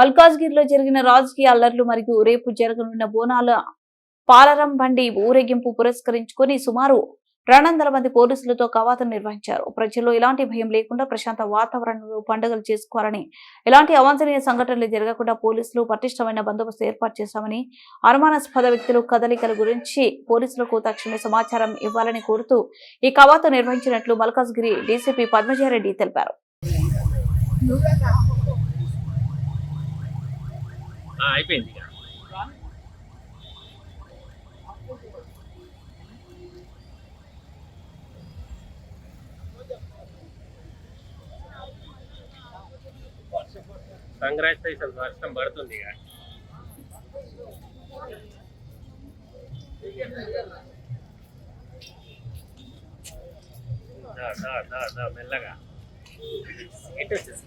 మల్కాజ్గిరిలో జరిగిన రాజకీయ అల్లర్లు మరియు రేపు జరగనున్న బోనాల పాలరం బండి ఊరేగింపు పురస్కరించుకొని సుమారు రెండు మంది పోలీసులతో కవాతు నిర్వహించారు. ప్రజల్లో ఎలాంటి భయం లేకుండా ప్రశాంత వాతావరణంలో పండుగలు చేసుకోవాలని ఎలాంటి అవాంఛనీయ సంఘటనలు జరగకుండా పోలీసులు పటిష్టమైన బందోబస్తు ఏర్పాటు చేశామని అనుమానాస్పద వ్యక్తులు కదలికల గురించి పోలీసులకు తక్షణమే సమాచారం ఇవ్వాలని కోరుతూ ఈ కవాతు నిర్వహించినట్లు మల్కాజ్గిరి డీసీపీ పద్మజారెడ్డి తెలిపారు. అయిపోయింది ఇక. కంగ్రాచులేషన్ వర్షం పడుతుంది ఇక. మెల్లగా. ఇటు వచ్చేసి?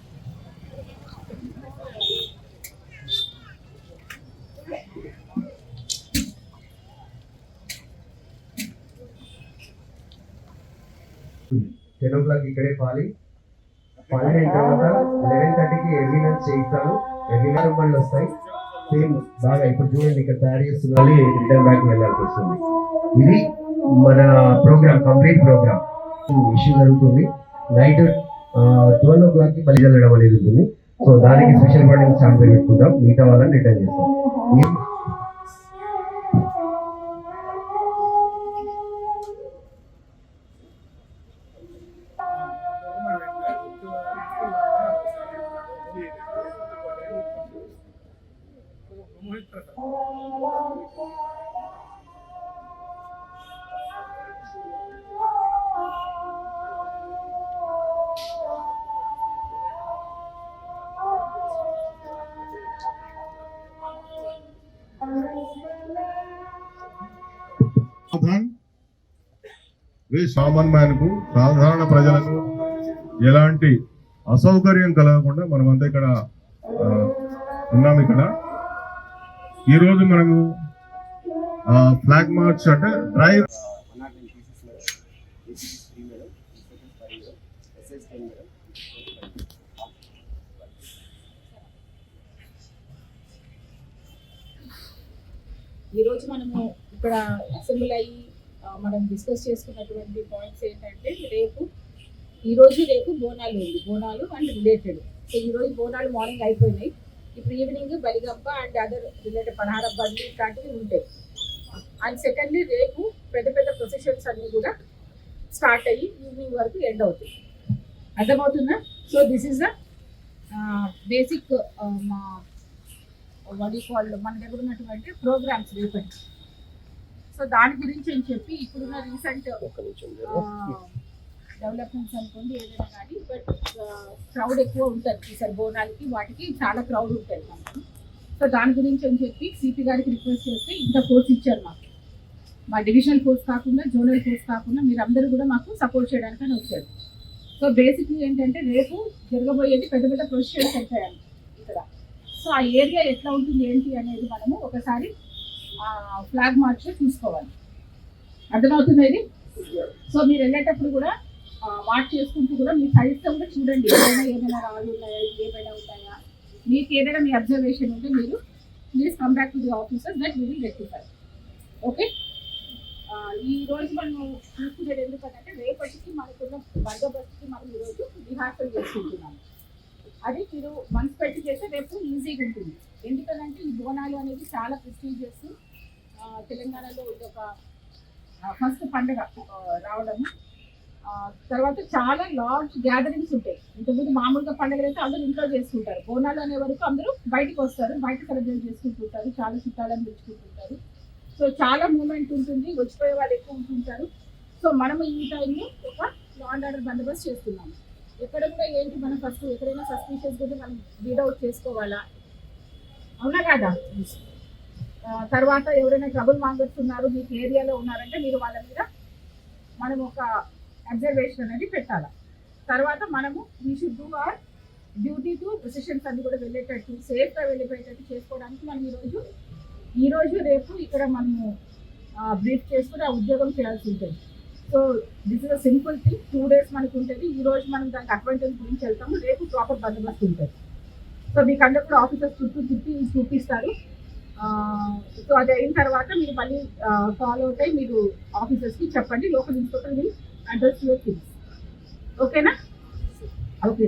టెన్ ఓ క్లాక్ ఇక్కడే పాలి. పాలిన తర్వాత లెవెన్ థర్టీకి ఎర్లీనెన్స్ చేయిస్తాను ఎర్లీనర్ బండ్లు వస్తాయి. సేమ్ బాగా ఇప్పుడు చూడండి ఇక్కడ తయారు చేస్తున్నది రిటర్న్ బ్యాక్ వెళ్ళాల్సి వస్తుంది. ఇది మన ప్రోగ్రామ్ కంప్లీట్ ప్రోగ్రామ్. ఇష్యూ జరుగుతుంది. నైట్ ట్వెల్వ్ ఓ క్లాక్కి బలి చల్లడం అనేది ఉంటుంది. సో దానికి స్పెషల్ బాడీ స్టాండ్ పెట్టుకుంటాం. మిగతా వాళ్ళని రిటర్న్ చేస్తాం. సమాధాన్ సాధారణ ప్రజలకు ఎలాంటి అసౌకర్యం కలగకుండా మనమంతా ఇక్కడ ఉన్నాం ఇక్కడ. ఈరోజు మనము ఫ్లాగ్ మార్చ్ అంటే డ్రైవ్ ఈరోజు మనము ఇక్కడ అసెంబ్లీ అయ్యి మనం డిస్కస్ చేసుకున్నటువంటి పాయింట్స్ ఏంటంటే రేపు ఈరోజు రేపు బోనాలు ఉంది. బోనాలు అండ్ రిలేటెడ్ సో ఈరోజు బోనాలు మార్నింగ్ అయిపోయినాయి. ఇప్పుడు ఈవినింగ్ బలిగప్ప అండ్ అదర్ రిలేటెడ్ పదహార బండ్లు ఇట్లాంటివి ఉంటాయి. అండ్ సెకండ్లీ రేపు పెద్ద పెద్ద ప్రొసెషన్స్ అన్నీ కూడా స్టార్ట్ అయ్యి ఈవినింగ్ వరకు ఎండ్ అవుతాయి. అర్థమవుతుందా? So this is the basic మా వడి కాల్డ్ మన దగ్గర ఉన్నటువంటి ప్రోగ్రామ్స్ రేపటి. సో దాని గురించి అని చెప్పి ఇప్పుడున్న రీసెంట్ డెవలప్మెంట్స్ అనుకోండి ఏదైనా కానీ బట్ క్రౌడ్ ఎక్కువ ఉంటుంది ఈసారి బోనాలకి వాటికి చాలా క్రౌడ్ ఉంటుంది మనకి సో దాని గురించి అని చెప్పి సిపి గారికి రిక్వెస్ట్ చేస్తే ఇంత ఫోర్స్ ఇచ్చారు మాకు. మా డివిజనల్ ఫోర్స్ కాకుండా జోనల్ ఫోర్స్ కాకుండా మీరు అందరూ కూడా మాకు సపోర్ట్ చేయడానికి అని వచ్చారు. సో బేసిక్లీ ఏంటంటే రేపు జరగబోయేది పెద్ద పెద్ద ప్రొసెషన్స్ అవుతాయండి ఇక్కడ. సో ఆ ఏరియా ఎట్లా ఉంటుంది ఏంటి అనేది మనము ఒకసారి ఫ్లాగ్ మార్చ్ చూసుకోవాలి. అర్థమవుతుంది సో మీరు వెళ్ళేటప్పుడు కూడా వాచ్ చేసుకుంటూ కూడా మీ సైడ్స్ కూడా చూడండి. ఏమైనా ఏమైనా రాళ్ళు ఉన్నాయా? ఏమైనా ఉన్నాయా మీకు ఏదైనా మీ అబ్జర్వేషన్ ఉంటే మీరు please come back to the officer that will rectify okay ఈ రోజు మనం చూసుకునేది ఎందుకంటే రేపటికి మనకున్న బందోబస్తుకి మనం ఈరోజు రిహార్సల్ చేసుకుంటున్నాము. అది మీరు మనసు పెట్టి చేస్తే రేపు ఈజీగా ఉంటుంది. ఎందుకంటే ఈ బోనాలు అనేది చాలా ప్రెస్టీజియస్ తెలంగాణలో ఇది ఒక ఫస్ట్ పండుగ రావడము. తర్వాత చాలా లార్జ్ గ్యాదరింగ్స్ ఉంటాయి. ఇంతకుముందు మామూలుగా పండుగలు అయితే అందరూ ఇంట్లో చేసుకుంటారు. బోనాలు అనే వరకు అందరూ బయటకు వస్తారు బయట సెలబ్రేట్ చేసుకుంటుంటారు చాలా చుట్టాలను పిలుచుకుంటుంటారు సో చాలా మూమెంట్ ఉంటుంది వచ్చిపోయే వాళ్ళు ఎక్కువ ఉంటుంటారు. సో మనము ఈ టైంలో ఒక లాండ్ ఆర్డర్ బందోబస్తు చేస్తున్నాము. ఎక్కడ కూడా ఏంటి మనం ఫస్ట్ ఎక్కడైనా సస్పీషియస్ కూడా మనం రీడ్ చేసుకోవాలా? అవునా కదా? తర్వాత ఎవరైనా ట్రబుల్ మాంగర్స్ ఉన్నారు మీకు ఏరియాలో ఉన్నారంటే మీరు వాళ్ళ మీద మనం ఒక అబ్జర్వేషన్ అనేది పెట్టాలి? తర్వాత మనము we should do our duty to processions అన్ని కూడా వెళ్ళేటట్టు సేఫ్గా వెళ్ళిపోయేటట్టు చేసుకోవడానికి మనం ఈరోజు ఈరోజు రేపు ఇక్కడ మనము బ్రీఫ్ చేసుకుని ఆ ఉద్యోగం చేయాల్సి ఉంటుంది. So this is a simple thing two days మనకు ఉంటుంది. ఈ రోజు మనం దానికి అడ్వాంటేజ్ గురించి వెళ్తాము. రేపు ప్రాపర్ బందోబస్తు ఉంటుంది. సో మీకు అందరు కూడా ఆఫీసర్స్ చుట్టూ తిప్పి చూపిస్తారు. సో అది అయిన తర్వాత మీరు మళ్ళీ ఫాలో అవుతాయి మీరు ఆఫీసర్స్కి చెప్పండి. లోకల్ ఇన్స్పెక్టర్ మీ అడ్రస్ యువర్ థింగ్స్ ఓకేనా ఓకే